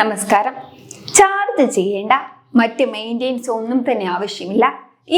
നമസ്കാരം. ചാർജ് ചെയ്യേണ്ട മറ്റ് മെയിന്റെനൻസ് ഒന്നും തന്നെ ആവശ്യമില്ല.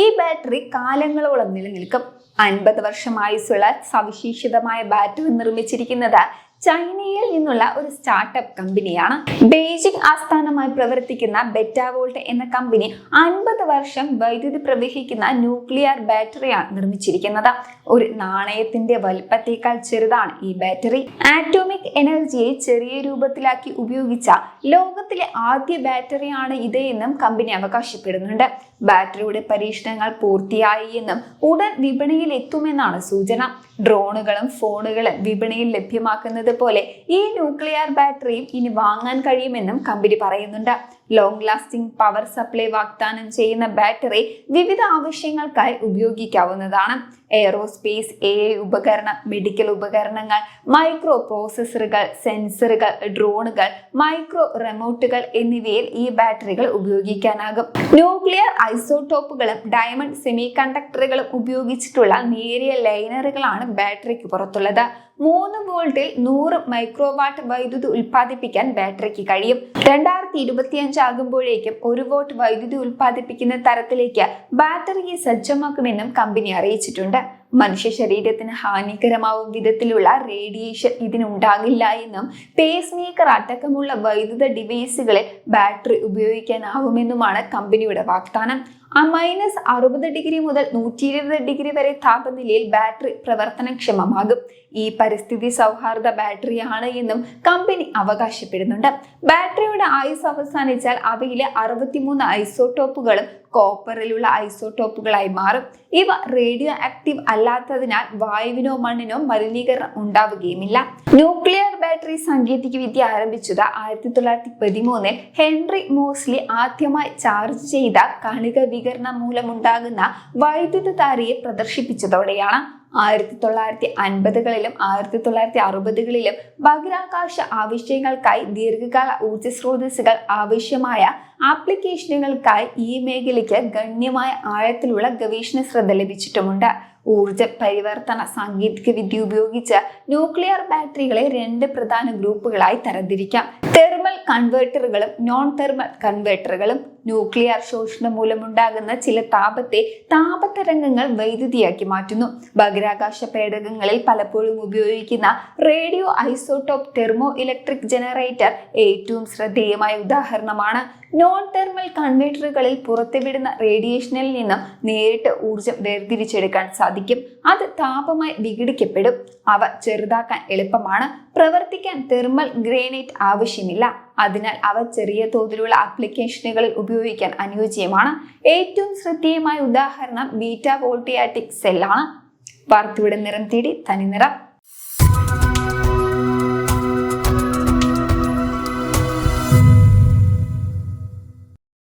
ഈ ബാറ്ററി കാലങ്ങളോളം നിലനിൽക്കും. അൻപത് വർഷം ആയുസ്സുള്ള സവിശേഷിതമായ ബാറ്ററി നിർമ്മിച്ചിരിക്കുന്നത് ചൈനയിൽ നിന്നുള്ള ഒരു സ്റ്റാർട്ടപ്പ് കമ്പനിയാണ്. ബെയ്ജിംഗ് ആസ്ഥാനമായി പ്രവർത്തിക്കുന്ന ബെറ്റാവോൾട്ട് എന്ന കമ്പനി അൻപത് വർഷം വൈദ്യുതി പ്രവഹിക്കുന്ന ന്യൂക്ലിയർ ബാറ്ററിയാണ് നിർമ്മിച്ചിരിക്കുന്നത്. ഒരു നാണയത്തിന്റെ വലുപ്പത്തേക്കാൾ ചെറുതാണ് ഈ ബാറ്ററി. ആറ്റോമിക് എനർജിയെ ചെറിയ രൂപത്തിലാക്കി ഉപയോഗിച്ച ലോകത്തിലെ ആദ്യ ബാറ്ററിയാണ് ഇത് എന്നും കമ്പനി അവകാശപ്പെടുന്നുണ്ട്. ബാറ്ററിയുടെ പരീക്ഷണങ്ങൾ പൂർത്തിയായി എന്നും ഉടൻ വിപണിയിൽ എത്തുമെന്നാണ് സൂചന. ഡ്രോണുകളും ഫോണുകളും വിപണിയിൽ ലഭ്യമാക്കുന്നത് പോലെ ഈ ന്യൂക്ലിയർ ബാറ്ററിയും ഇനി വാങ്ങാൻ കഴിയുമെന്നും കമ്പനി പറയുന്നുണ്ട്. ലോങ് ലാസ്റ്റിംഗ് പവർ സപ്ലൈ വാഗ്ദാനം ചെയ്യുന്ന ബാറ്ററി വിവിധ ആവശ്യങ്ങൾക്കായി ഉപയോഗിക്കാവുന്നതാണ്. എയറോസ്പേസ് എ ഉപകരണം മെഡിക്കൽ ഉപകരണങ്ങൾ മൈക്രോ പ്രോസസ്സറുകൾ സെൻസറുകൾ ഡ്രോണുകൾ മൈക്രോ റിമോട്ടുകൾ എന്നിവയിൽ ഈ ബാറ്ററികൾ ഉപയോഗിക്കാനാകും. ന്യൂക്ലിയർ ഐസോടോപ്പുകളും ഡയമണ്ട് സെമി കണ്ടക്ടറുകളും ഉപയോഗിച്ചിട്ടുള്ള നേരിയ ലൈനറുകളാണ് ബാറ്ററിക്ക് പുറത്തുള്ളത്. മൂന്ന് വോൾട്ടിൽ നൂറ് മൈക്രോവാട്ട് വൈദ്യുതി ഉൽപ്പാദിപ്പിക്കാൻ ബാറ്ററിക്ക് കഴിയും. രണ്ടായിരത്തി ഇരുപത്തിയഞ്ച് ആകുമ്പോഴേക്കും ഒരു വോട്ട് വൈദ്യുതി ഉൽപ്പാദിപ്പിക്കുന്ന തരത്തിലേക്ക് ബാറ്ററിയെ സജ്ജമാക്കുമെന്നും കമ്പനി അറിയിച്ചിട്ടുണ്ട്. മനുഷ്യ ശരീരത്തിന് ഹാനികരമാവും വിധത്തിലുള്ള റേഡിയേഷൻ ഇതിനുണ്ടാകില്ല എന്നും പേസ് മേക്കർ അടക്കമുള്ള വൈദ്യുത ഡിവൈസുകളിൽ ബാറ്ററി ഉപയോഗിക്കാനാവുമെന്നുമാണ് കമ്പനിയുടെ വാഗ്ദാനം. ആ മൈനസ് അറുപത് ഡിഗ്രി മുതൽ നൂറ്റി ഇരുപത് ഡിഗ്രി വരെ താപനിലയിൽ ബാറ്ററി പ്രവർത്തനക്ഷമമാകും. ഈ പരിസ്ഥിതി സൗഹാർദ്ദ ബാറ്ററിയാണ് എന്നും കമ്പനി അവകാശപ്പെടുന്നുണ്ട്. ബാറ്ററിയുടെ ആയുസ് അവസാനിച്ചാൽ അവയിലെ അറുപത്തിമൂന്ന് ഐസോടോപ്പുകളും കോപ്പറിലുള്ള ഐസോടോപ്പുകളായി മാറും. ഇവ റേഡിയോ ആക്റ്റീവ് അല്ലാത്തതിനാൽ വായുവിനോ മണ്ണിനോ മലിനീകരണം ഉണ്ടാവുകയുമില്ല. ന്യൂക്ലിയർ ബാറ്ററി സാങ്കേതിക വിദ്യ ആരംഭിച്ചത് ആയിരത്തി തൊള്ളായിരത്തി പതിമൂന്നിൽ ഹെൻറി മോസ്ലി ആദ്യമായി ചാർജ് ചെയ്ത കണിക വികരണം മൂലമുണ്ടാകുന്ന വൈദ്യുതധാരയെ പ്രദർശിപ്പിച്ചതോടെയാണ്. ആയിരത്തി തൊള്ളായിരത്തി അൻപതുകളിലും ആയിരത്തി തൊള്ളായിരത്തി അറുപതുകളിലും ബഹിരാകാശ ആവശ്യങ്ങൾക്കായി ദീർഘകാല ഊർജ സ്രോതസ്സുകൾ ആവശ്യമായ ആപ്ലിക്കേഷനുകൾക്കായി ഈ മേഖലയ്ക്ക് ഗണ്യമായ ആഴത്തിലുള്ള ഗവേഷണ ശ്രദ്ധ ലഭിച്ചിട്ടുമുണ്ട്. ഊർജ പരിവർത്തന സാങ്കേതിക വിദ്യ ഉപയോഗിച്ച് ന്യൂക്ലിയർ ബാറ്ററികളെ രണ്ട് പ്രധാന ഗ്രൂപ്പുകളായി തരംതിരിക്കാം. തെർമൽ കൺവേർട്ടറുകളും നോൺ തെർമൽ കൺവേർട്ടറുകളും ന്യൂക്ലിയർ ശോഷണം മൂലമുണ്ടാകുന്ന ചില താപത്തെ താപതരംഗങ്ങൾ വൈദ്യുതിയാക്കി മാറ്റുന്നു. ബഹിരാകാശ പേടകങ്ങളിൽ പലപ്പോഴും ഉപയോഗിക്കുന്ന radio isotope thermo electric generator ഏറ്റവും ശ്രദ്ധേയമായ ഉദാഹരണമാണ്. നോൺ തെർമൽ കൺവേർട്ടറുകളിൽ പുറത്തുവിടുന്ന റേഡിയേഷനിൽ നിന്ന് നേരിട്ട് ഊർജം വേർതിരിച്ചെടുക്കാൻ സാധിക്കും. അത് താപമായി വിഘടിക്കപ്പെടും. അവ ചെറുതാക്കാൻ എളുപ്പമാണ്. പ്രവർത്തിക്കാൻ തെർമൽ ഗ്രേനൈറ്റ് ആവശ്യമില്ല. അതിനാൽ അവ ചെറിയ തോതിലുള്ള ആപ്ലിക്കേഷനുകളിൽ ഉപയോഗിക്കാൻ അനുയോജ്യമാണ്. ഏറ്റവും ശ്രദ്ധേയമായ ഉദാഹരണം ബീറ്റ വോൾട്ടിയാറ്റിക് സെല്ലാണ് വാർത്തയുടെ നിറം തേടി തനിനിറം